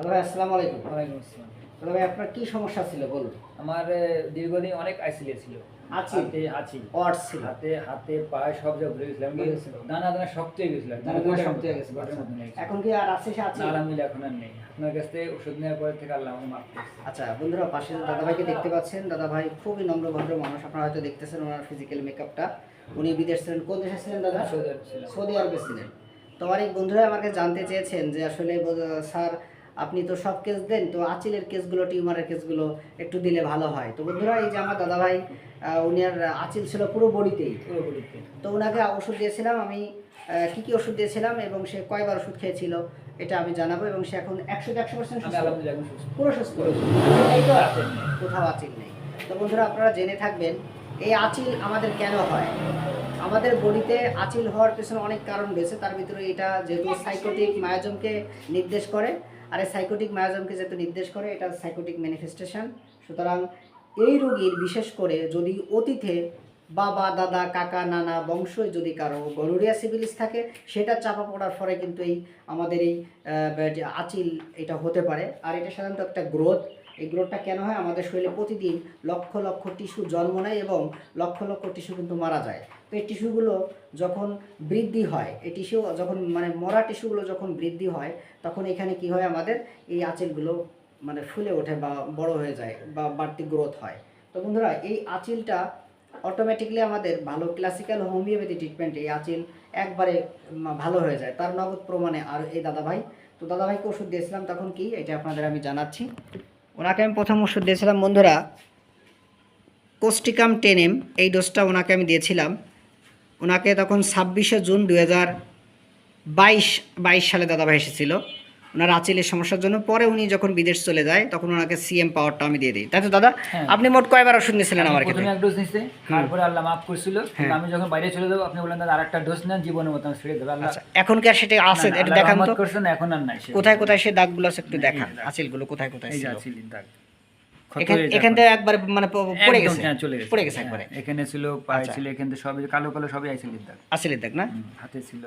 দাদা ভাই আসসালামু আলাইকুম। ওয়ালাইকুম আসসালাম। দাদা ভাই আপনার কি সমস্যা ছিল বলুন? আমার দীর্ঘদিন অনেক আইসিলে ছিল। হাতে আছি অর্ডস ছিল। হাতে হাতে পায়ে সব জায়গায় ঘুরে গেছিলাম দানা দানা শক্ত হয়ে গেছিল। দানা দানা শক্ত হয়ে গেছে, গোটার আচ্ছা। মতন হয়ে গেছে। এখন কি আর আছে সে আছে? আলহামদুলিল্লাহ এখন আর নেই। আপনার কাছ থেকে ওষুধ নেওয়ার পরে থেকে আল্লাহ মাফ আচ্ছা বন্ধুরা পাশে দাদা দেখতে পাচ্ছেন দাদা খুবই নম্র ভদ্র মানুষ। আপনারা হয়তো দেখতেছেন ওনার ফিজিক্যাল মেকআপটা উনি বিদেশ ছিলেন। কোন দেশে ছিলেন দাদা? সৌদি। আরবে ছিলেন। তো অনেক বন্ধুরা আমাকে জানতে চেয়েছেন যে আসলে স্যার আপনি তো সব কেস দেন তো আচিলের কেসগুলো টিউমারের কেসগুলো একটু দিলে ভালো হয়। তো বন্ধুরা এই যে আমার দাদা ভাই উনি আর আচিল ছিল পুরো বডিতেই। তো ওনাকে ওষুধ দিয়েছিলাম আমি কি কি ওষুধ দিয়েছিলাম এবং সে কয়বার ওষুধ খেয়েছিল এটা আমি জানাব এবং সে এখন একশো একশো পার্সেন্ট পুরো সুস্থ। কোথাও আচিল নেই। তো বন্ধুরা আপনারা জেনে থাকবেন এই আচিল আমাদের কেন হয়? আমাদের বডিতে আচিল হওয়ার পেছনে অনেক কারণ রয়েছে তার ভিতরে এটা যেহেতু সাইকোটিক মায়াজমকে নির্দেশ করে আর এই সাইকোটিক মায়াজমকে যেহেতু নির্দেশ করে, এটা সাইকোটিক ম্যানিফেস্টেশন সুতরাং এই রোগীর বিশেষ করে যদি অতীতে বাবা, দাদা, কাকা, নানা, বংশই যদি কারও গনোরিয়া সিভিলিস থাকে, সেটা চাপা পড়ার ফলে কিন্তু এই আমাদের এই আচিল, এটা হতে পারে। আর এটা সাধারণত একটা গ্রোথ। এই গ্রোথটা কেন হয়? আমাদের শরীরে প্রতিদিন লক্ষ লক্ষ টিস্যু জন্ম নেয় এবং লক্ষ লক্ষ টিস্যু কিন্তু মারা যায়। এই টিস্যুগুলো যখন বৃদ্ধি হয়, এই টিস্যু যখন মানে মরা টিস্যুগুলো যখন বৃদ্ধি হয়, তখন এখানে কি হয় আমাদের? এই আঁচিলগুলো মানে ফুলে ওঠে বা বড় হয়ে যায় বা বাড়তি গ্রোথ হয়। তো বন্ধুরা, এই আঁচিলটা অটোমেটিকলি আমাদের ভালো ক্লাসিক্যাল হোমিওপ্যাথি ট্রিটমেন্ট এই আঁচিল একবারে ভালো হয়ে যায়। তার নগদ প্রমাণে আর এই দাদাভাই। তো দাদাভাইকে ওষুধ দিয়েছিলাম, তখন কি? এটা আপনাদের আমি জানাচ্ছি। ওনাকে আমি প্রথম ওষুধ দিয়েছিলাম, বন্ধুরা কোস্টিকাম টেনেম, এই ডোজটা ওনাকে আমি দিয়েছিলাম। ওনাকে তখন ছাব্বিশে জুন দু হাজার বাইশ বাইশ সালে দাদাভাই এসেছিল। ওনার আচিলের সমস্যার জন্য পরে উনি যখন বিদেশ চলে যায় তখন ওনাকে সিএম পাওয়ারটা আমি দিয়ে দিই। তাই তো দাদা? হ্যাঁ। আপনি মোট কয়বার ওষুধ নিয়েছিলেন আমার এক ডোজ নিছে তারপরে আল্লাহ মাফ করছিল। হ্যাঁ। আমি যখন বাইরে চলে যাব আপনি বললেন দাদা আরেকটা ডোজ নেন জীবনের মতো ছেড়ে দেবো আল্লাহ আচ্ছা এখন কি আর সেটা আছে? এটা দেখান তো। করছেন এখন আর নাই কোথায় কোথায় সে দাগগুলো আছে একটু দেখান। আচিলগুলো কোথায় কোথায় এই আছে দাগ। এখান। থেকে একবার মানে পড়ে গেছে। চলে গেছে। পড়ে গেছে একবারে। এখানে ছিল পায়ে। ছিল এখানে তো সবই কালো কালো সবই আইছিল দাগ। আচিলের দাগ না? হাতে ছিল।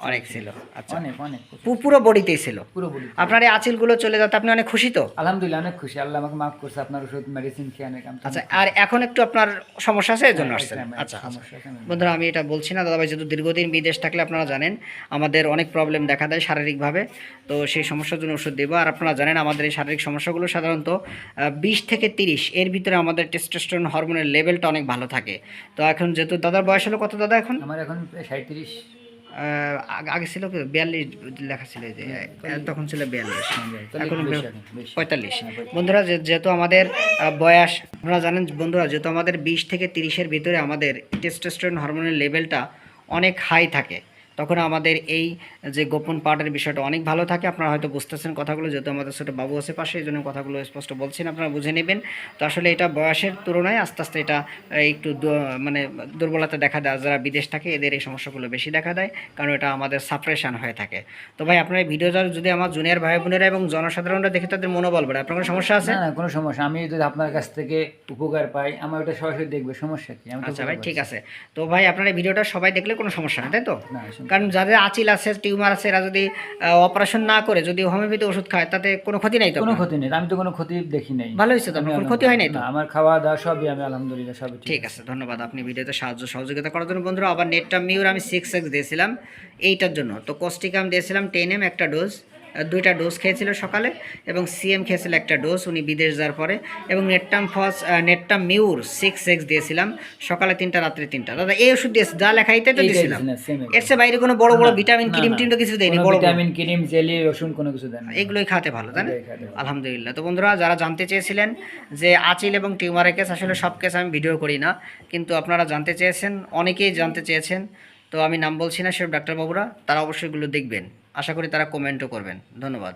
অনেক ছিল। আচ্ছা। অনেক অনেক পু- পুরো বডিতেই ছিল। পুরো বলি আপনার এই আচিলগুলো চলে যাতে আপনি অনেক খুশি তো? আলহামদুলিল্লাহ অনেক খুশি। আল্লাহ আমাকে মাফ করছে আপনার ওষুধ মেডিসিন খেয়ে অনেক আমি আচ্ছা আর এখন একটু আপনার সমস্যা আছে এই জন্য হ্যাঁ, আসছেন। আচ্ছা আচ্ছা। সমস্যা আছে, বন্ধুরা আমি এটা বলছি না দাদাভাই যেহেতু দীর্ঘদিন বিদেশ থাকলে আপনারা জানেন আমাদের অনেক প্রবলেম দেখা দেয় শারীরিকভাবে। তো সেই সমস্যার জন্য ওষুধ দেবো। আর আপনারা জানেন আমাদের এই শারীরিক সমস্যাগুলো সাধারণত বিশ থেকে তিরিশ এর ভিতরে আমাদের টেস্টোস্টেরন হরমোনের লেভেলটা অনেক ভালো থাকে। তো এখন যেহেতু দাদার বয়স হলো কত দাদা এখন? আমার এখন সাঁত্রিশ আগে- ছিল? বিয়াল্লিশ লেখা ছিল যে। তখন ছিল বিয়াল্লিশ। এখন বেশি এখন, বেশি। পঁয়তাল্লিশ। হ্যাঁ, বন্ধুরা যেহেতু আমাদের বয়স আপনারা জানেন বন্ধুরা যেহেতু আমাদের বিশ থেকে তিরিশের ভিতরে আমাদের টেস্টোস্টেরন হরমোনের লেভেলটা অনেক হাই থাকে। তখন আমাদের এই যে গোপন পার্টের বিষয়টা অনেক ভালো থাকে। আপনারা হয়তো বুঝতেছেন কথাগুলো যেহেতু আমাদের ছোটো বাবু আছে পাশে এই জন্য কথাগুলো স্পষ্ট বলছেন আপনারা বুঝে নেবেন। তো আসলে এটা বয়সের তুলনায় আস্তে আস্তে এটা একটু মানে দুর্বলতা দেখা দেয় যারা বিদেশ থাকে এদের এই সমস্যাগুলো বেশি দেখা দেয় কারণ এটা আমাদের সাপ্রেশন হয়ে থাকে। তো ভাই আপনার এই ভিডিওটা যদি আমার জুনিয়র ভাই বোনেরা এবং জনসাধারণরা দেখে তাদের মনোবল বাড়ে আপনার কোনো সমস্যা আছে? না না কোনো সমস্যা আমি যদি আপনার কাছ থেকে উপকার পাই আমার ওটা সরাসরি দেখবে সমস্যা কি? আচ্ছা ভাই ঠিক আছে। তো ভাই আপনার এই ভিডিওটা সবাই দেখলে কোনো সমস্যা নেই তাই তো? না কারণ যাদের আচিল আছে টিউমার আছে এরা যদি অপারেশন না করে যদি হোমিওপ্যাথি ওষুধ খায় তাতে কোনো ক্ষতি নাই তো কোনো ক্ষতি নেই। আমি তো কোনো ক্ষতি দেখি নাই। ভালো হয়েছে তো? কোনো ক্ষতি হয় নাই তো? আমার খাওয়া দাওয়া সবই আমি আলহামদুলিল্লাহ সবই ঠিক আছে। ধন্যবাদ। আপনি ভিডিওতে সাহায্য সহযোগিতা করার জন্য বন্ধুরা আবার নেটটা মিউর আমি সিক্স এক্স দিয়েছিলাম এইটার জন্য। তো কস্টিকাম দিয়েছিলাম টেন এম একটা ডোজ দুইটা ডোজ খেয়েছিল সকালে এবং সিএম খেয়েছিল একটা ডোজ উনি বিদেশ যাওয়ার পরে। এবং নেটটাম ফস নেটটাম মিউর সিক্স এক্স দিয়েছিলাম। সকালে তিনটা রাত্রে তিনটা। দাদা এই ওষুধ দিয়েছি যা লেখা এইটাই তো দিয়েছিলাম। এর চেয়ে বাইরে কোনো বড় বড় ভিটামিন ক্রিম টিম তো কিছু দেয়নি বড় ভিটামিন ক্রিম জেলি রসুন কোনো কিছু দেয় না। এগুলোই খাতে ভালো তাই না। আলহামদুলিল্লাহ। তো বন্ধুরা যারা জানতে চেয়েছিলেন যে আচিল এবং টিউমারের কেস আসলে সব কেস আমি ভিডিও করি না। কিন্তু আপনারা জানতে চেয়েছেন অনেকেই জানতে চেয়েছেন। তো আমি নাম বলছি না সেসব ডাক্তারবাবুরা তারা অবশ্যই এগুলো দেখবেন। আশা করি তারা কমেন্টও করবেন। ধন্যবাদ।